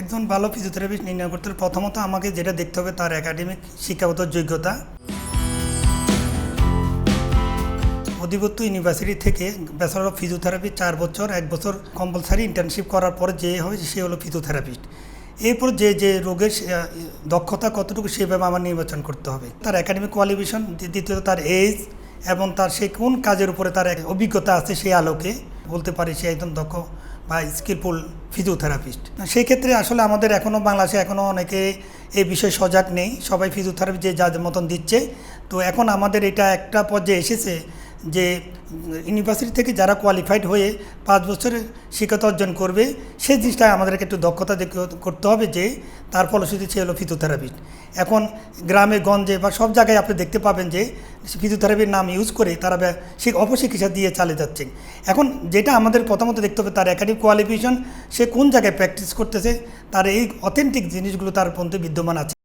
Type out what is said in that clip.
একজন ভালো ফিজিওথেরাপিস্ট নির্ণয় করতে প্রথমত আমাকে যেটা দেখতে হবে তার একাডেমিক শিক্ষাগত যোগ্যতা। অধিভুক্ত ইউনিভার্সিটি থেকে ব্যাচেলর অফ ফিজিওথেরাপি চার বছর, এক বছর কম্পালসারি ইন্টার্নশিপ করার পরে যে হবে সে হলো ফিজিওথেরাপিস্ট এরপর যে যে রোগের দক্ষতা কতটুকু সেভাবে আমার নির্বাচন করতে হবে। তার একাডেমিক কোয়ালিফিকেশন দ্বিতীয়ত তার এজ এবং তার সে কোন কাজের উপরে তার অভিজ্ঞতা আছে সেই আলোকে বলতে পারি সে একজন দক্ষ বা স্কিলফুল ফিজিওথেরাপিস্ট সেই ক্ষেত্রে আসলে আমাদের এখনও বাংলাদেশে এখনও অনেকে এই বিষয়ে সজাগ নেই। সবাই ফিজিওথেরাপি যে যার মতন দিচ্ছে। তো এখন আমাদের এটা একটা পর্যায়ে এসেছে যে ইউনিভার্সিটি থেকে যারা কোয়ালিফাইড হয়ে পাঁচ বছরের শিক্ষতা অর্জন করবে, সেই জিনিসটা আমাদেরকে একটু দক্ষতা করতে হবে যে তার ফলশ্রুতি সে হলো ফিজিওথেরাপিস্ট এখন গ্রামে, গঞ্জে বা সব জায়গায় আপনি দেখতে পাবেন যে ফিজিওথেরাপির নাম ইউজ করে তারা সে অপচিকিৎসা দিয়ে চালিয়ে যাচ্ছে এখন যেটা আমাদের প্রথমত দেখতে হবে তার একাডেমিক কোয়ালিফিকেশন সে কোন জায়গায় প্র্যাকটিস করতেছে, তার এই অথেন্টিক জিনিসগুলো তার মধ্যে বিদ্যমান আছে।